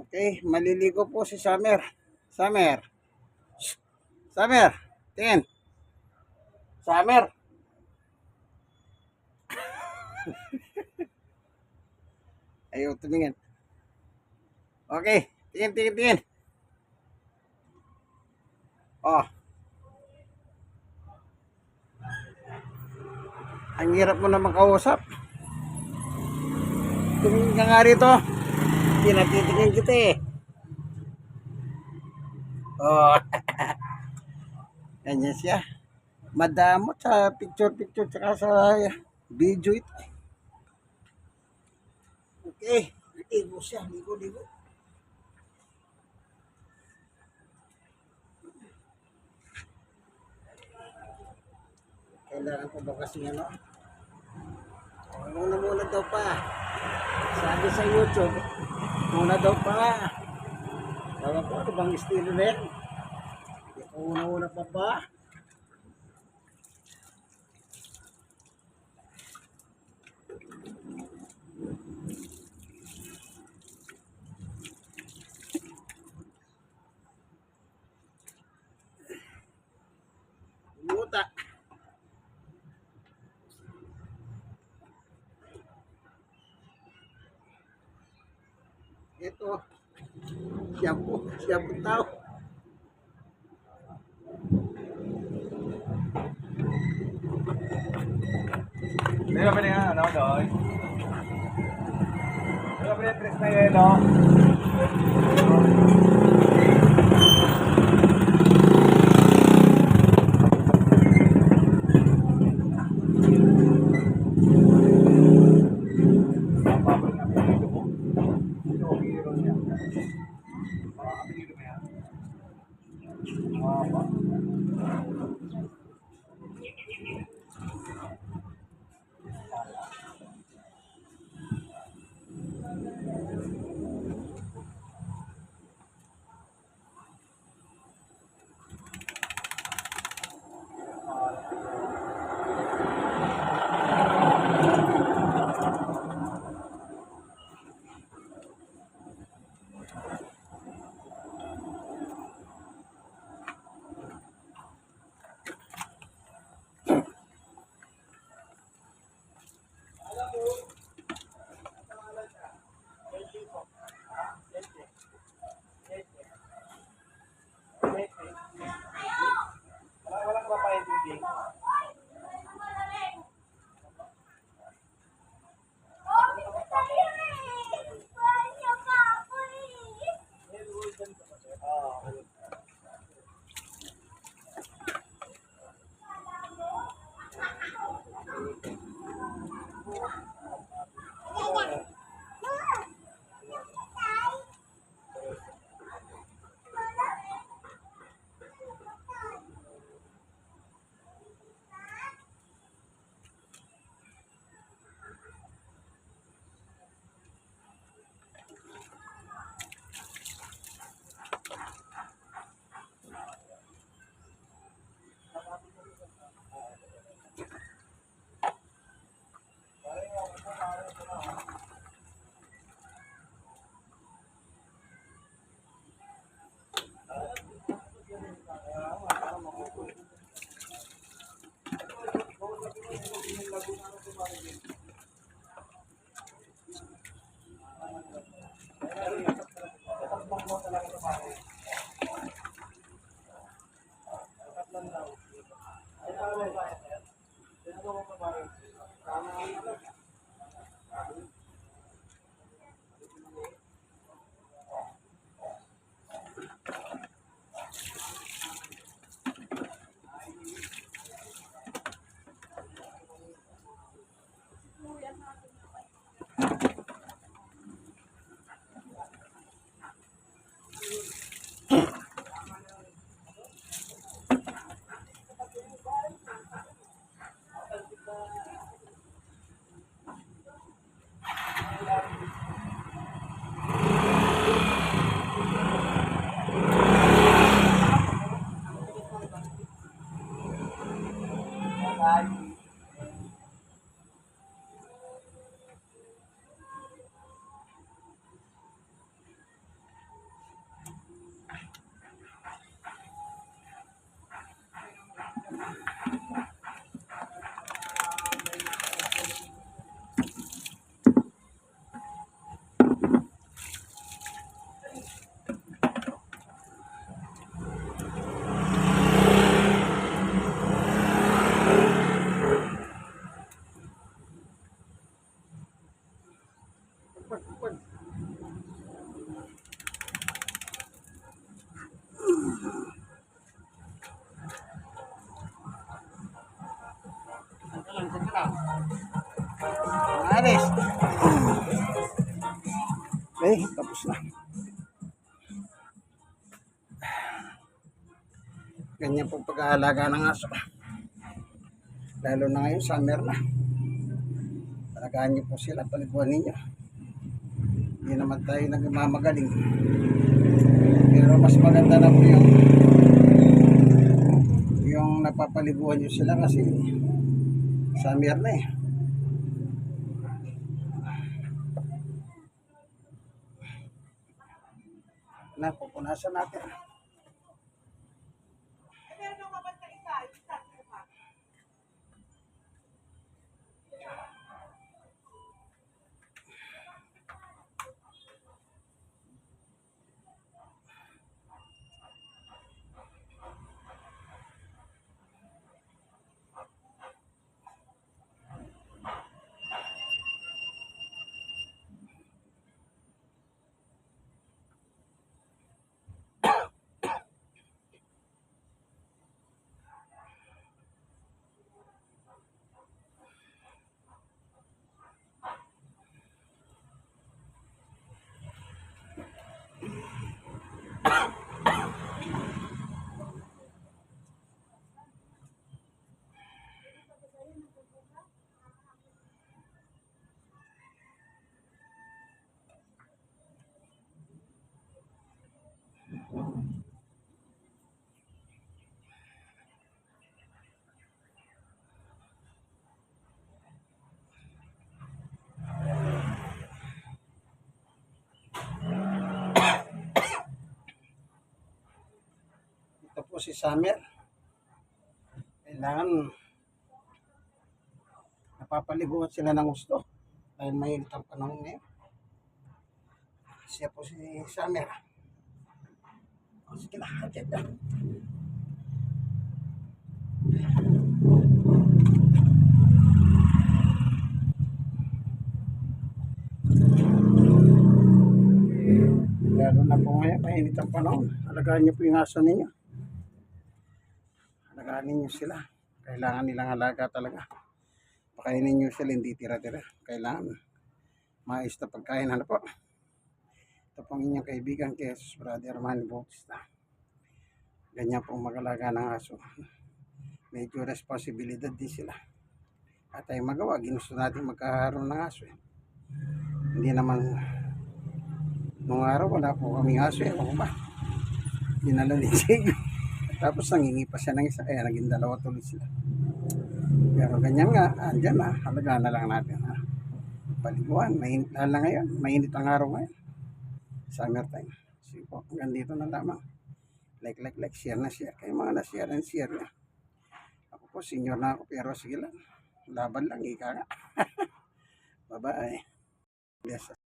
Okay, maliligo po si Summer. Summer. Summer, tingin. Summer. Ayaw tumingin. Okay, tingin, tingin, tingin. Oh. Ang hirap mo na makausap. Tumingin ka nga rito. Pinatitingin kita eh. Oh. Ganyan siya. Madamot sa picture-picture tsaka sa video ito. Okay. Ligo siya. Ligo, ligo. Kailangan ko ba kasi ano? Muna muna daw pa. Sabi sa YouTube, muna daw pa. Ewan ko, ano bang estilo na yan? Una-una pa ba? Ito. Siya po. Siya po tao. Meron ba niya, ano, doy? Meron ba niya tres na yelo? Papabal Alis. Okay, tapos na. Ganyan po pag-aalaga ng aso. Lalo na ngayon, summer na. Talagaan niyo po sila, paliguan ninyo. Hindi naman tayo nagmamagaling. Pero mas maganda na po yung yung napapaliguan nyo sila kasi summer na eh. Na, pupunasan natin. you Si Summer. Kailangan napapaliguan sila ng gusto dahil mainit ang panahon ngayon. Siya po si Summer. O, sige na, hatid na. Lalo na po ngayon, mainit ang panahon. Alagaan niyo po yung aso ninyo. Alagaan ninyo sila. Kailangan nilang alaga talaga. Pakainin niyo sila, hindi tira-tira. Kailangan maayos na pagkain. Ano po? Ito pong inyong kaibigan, kay Jesus Brother Manny Bautista. Ganyan pong mag-alaga ng aso. Medyo responsibilidad din sila. At tayo magawa, ginusto natin magkaroon ng aso. Eh. Hindi naman Nung araw, wala po kaming aso. Ewan ko ba? Dinala ni Sig. Tapos nangingi pa siya ng isa. Kaya naging dalawa tuloy sila. Pero ganyan nga, andyan na. Halagaan na lang natin. Ha? Paliguan. Mainit na lang ngayon. Mainit ang araw ngayon. Summer time. Sige po, hanggang dito na lamang. Like, like, like, share na share. Kayo mga na-share and share na. Ako po, senior na ako. Pero sige lang. Laban lang, ika nga. Bye-bye. Yes.